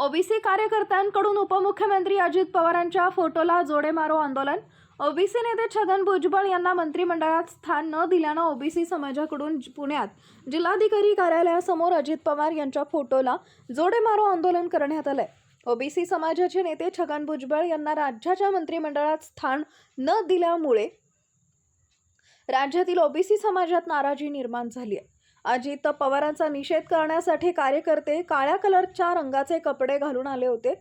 OBC कार्यकर्त्यांकडून उपमुख्यमंत्री अजित पवारांच्या फोटोला जोडे मारो आंदोलन. ओबीसी नेते छगन भुजबळ यांना मंत्रिमंडळात स्थान न दिल्यानं ओबीसी समाजाकडून पुण्यात जिल्हाधिकारी कार्यालयासमोर अजित पवार यांच्या फोटोला जोडे मारो आंदोलन करण्यात आलंय. ओबीसी समाजाचे नेते छगन भुजबळ यांना राज्याच्या मंत्रिमंडळात स्थान न दिल्यामुळे राज्यातील ओबीसी समाजात नाराजी निर्माण झाली आहे. अजित पवारांचा निषेध करण्यासाठी कार्यकर्ते काळ्या कलरच्या रंगाचे कपडे घालून आले होते.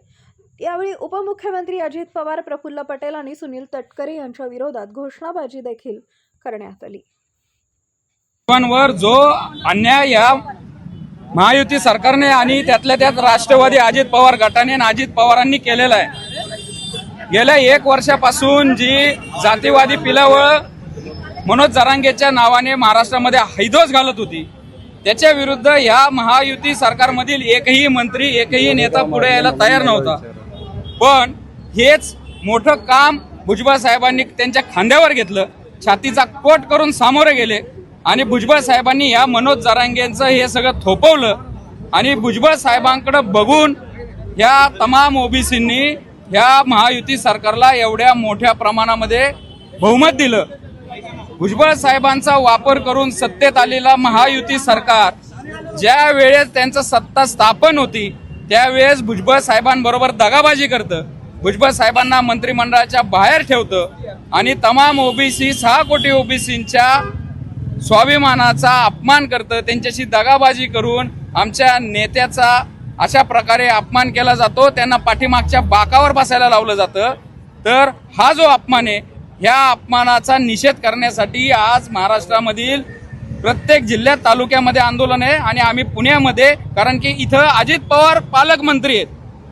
यावेळी उपमुख्यमंत्री अजित पवार प्रफुल्ल पटेल आणि सुनील तटकरे यांच्या विरोधात घोषणाबाजी देखील करण्यात आली. वर जो अन्याय या महायुती सरकारने आणि त्यातल्या त्यात राष्ट्रवादी अजित पवार गटाने आणि अजित पवारांनी केलेला आहे. गेल्या एक वर्षापासून जी जातीवादी पिलावळ मनोज जरांगेच्या नावाने महाराष्ट्रामध्ये हैदोस घालत होती. त्याच्या विरुद्ध या महायुती सरकारमधील एकही मंत्री एकही नेता पुढे यायला तयार नव्हता. पण हेच मोठं काम भुजबळ साहेबांनी त्यांच्या खांद्यावर घेतलं. छातीचा कोट करून सामोरे गेले आणि भुजबळ साहेबांनी या मनोज जरांगेंचं हे सगळं थोपवलं आणि भुजबळ साहेबांकडे बघून ह्या तमाम ओबीसींनी ह्या महायुती सरकारला एवढ्या मोठ्या प्रमाणामध्ये बहुमत दिलं. भुजबळ साहेबांचा वापर करून सत्तेत आलेला महायुती सरकार ज्या वेळेस त्यांचं सत्ता स्थापन होती त्यावेळेस भुजबळ साहेबांबरोबर दगाबाजी करतं. भुजबळ साहेबांना मंत्रिमंडळाच्या बाहेर ठेवतं आणि तमाम ओबीसी सहा कोटी ओबीसींच्या स्वाभिमानाचा अपमान करतं. त्यांच्याशी दगाबाजी करून आमच्या नेत्याचा अशा प्रकारे अपमान केला जातो. त्यांना पाठीमागच्या बाकावर बसायला लावलं जातं. तर हा जो अपमान आहे ह्या अपमानाचा निषेध करण्यासाठी आज महाराष्ट्रामधील प्रत्येक जिल्ह्यात तालुक्यामध्ये आंदोलन आहे आणि आम्ही पुण्यामध्ये कारण की इथं अजित पवार पालकमंत्री आहेत.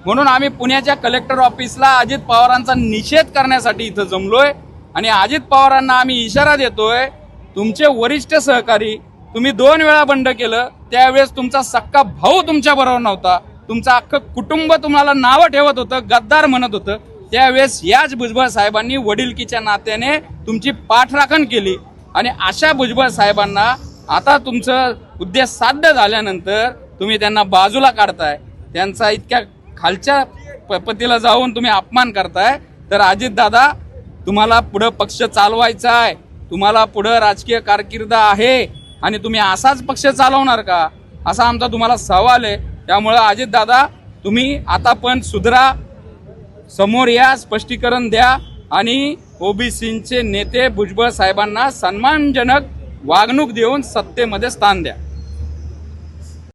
म्हणून आम्ही पुण्याच्या कलेक्टर ऑफिसला अजित पवारांचा निषेध करण्यासाठी इथं जमलोय. आणि अजित पवारांना आम्ही इशारा देतोय तुमचे वरिष्ठ सहकारी तुम्ही दोन वेळा बंड केलं त्यावेळेस तुमचा सक्का भाऊ तुमच्या बरोबर नव्हता. तुमचं अख्खं कुटुंब तुम्हाला नावं ठेवत होतं गद्दार म्हणत होतं. त्यावेळेस याच भुजबळ साहेबांनी वडिलकीच्या नात्याने तुमची पाठराखण केली. आणि अशा भुजबळ साहेबांना आता तुमचं उद्देश साध्य झाल्यानंतर तुम्ही त्यांना बाजूला काढताय. त्यांचा इतक्या खालच्या पतीला जाऊन तुम्ही अपमान करताय. तर अजित दादा तुम्हाला पुढं पक्ष चालवायचा आहे. तुम्हाला पुढं राजकीय कारकिर्द आहे. आणि तुम्ही असाच पक्ष चालवणार का? असा आमचा तुम्हाला सवाल आहे. त्यामुळं अजित दादा तुम्ही आता पण सुधरा. समोर या स्पष्टीकरण द्या आणि ओबीसीचे नेते भुजबळ साहेबांना सन्मानजनक वागणूक देऊन सत्तेमध्ये स्थान द्या.